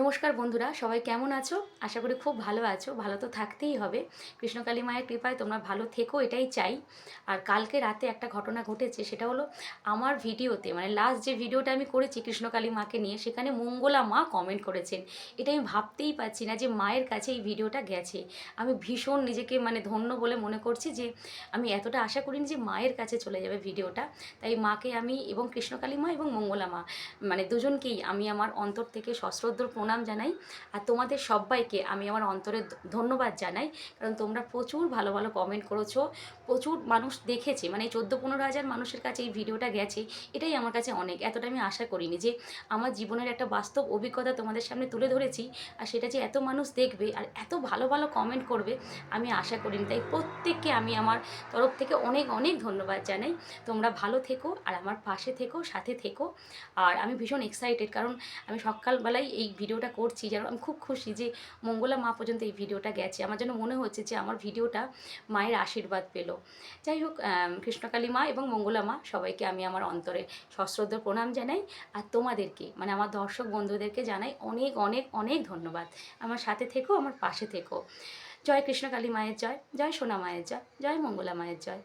নমস্কার বন্ধুরা, সবাই কেমন আছো? আশা করি খুব ভালো আছো, ভালো তো থাকতেই হবে। কৃষ্ণকালী মায়ের কৃপায় তোমরা ভালো থেকো, এটাই চাই। আর কালকে রাতে একটা ঘটনা ঘটেছে, সেটা হলো আমার ভিডিওতে মানে লাস্ট যে ভিডিওটা আমি করেছি কৃষ্ণকালী মাকে নিয়ে, সেখানে মঙ্গলা মা কমেন্ট করেছেন। এটা আমি ভাবতেই পারছি না যে মায়ের কাছে এই ভিডিওটা গেছে। আমি ভীষণ নিজেকে মানে ধন্য বলে মনে করছি যে, আমি এতটা আশা করিনি যে মায়ের কাছে চলে যাবে ভিডিওটা। তাই মাকে আমি এবং কৃষ্ণকালী মা এবং মঙ্গলা মা মানে দুজনকেই আমি আমার অন্তর থেকে সশ্রদ্ধ জানাই। আর তোমাদের সবাইকে আমি আমার অন্তরে ধন্যবাদ জানাই। কারণ তোমরা প্রচুর ভালো ভালো কমেন্ট করেছ। প্রচুর মানুষ দেখেছে। মানে চোদ্দ, পনেরো হাজার মানুষের কাছে এই ভিডিওটা গেছে, এটাই আমার কাছে অনেক। এতটা আমি আশা করিনি যে আমার জীবনের একটা বাস্তব অভিজ্ঞতা তোমাদের সামনে তুলে ধরেছি। আর সেটা যে এত মানুষ দেখবে আর এত ভালো ভালো কমেন্ট করবে, আমি আশা করিনি। তাই প্রত্যেককে আমি আমার তরফ থেকে অনেক অনেক ধন্যবাদ জানাই। তোমরা ভালো থেকো আর আমার পাশে থেকো, সাথে থেকো। আর আমি ভীষণ এক্সাইটেড কারণ আমি সকালবেলায় এই ভিডিওটা করছি, যেন আমি খুব খুশি যে মঙ্গলা মা পর্যন্ত এই ভিডিওটা গেছে। আমার যেন মনে হচ্ছে যে আমার ভিডিওটা মায়ের আশীর্বাদ পেল। যাই হোক কৃষ্ণকালী মা এবং মঙ্গলা মা সবাইকে আমি আমার অন্তরে সশ্রদ্ধ প্রণাম জানাই। আর তোমাদেরকে মানে আমার দর্শক বন্ধুদেরকে জানাই অনেক অনেক অনেক ধন্যবাদ। আমার সাথে থেকো, আমার পাশে থেকো। জয় কৃষ্ণকালী মায়ের জয় জয় সোনা মায়ের জয় জয় মঙ্গলা মায়ের জয়।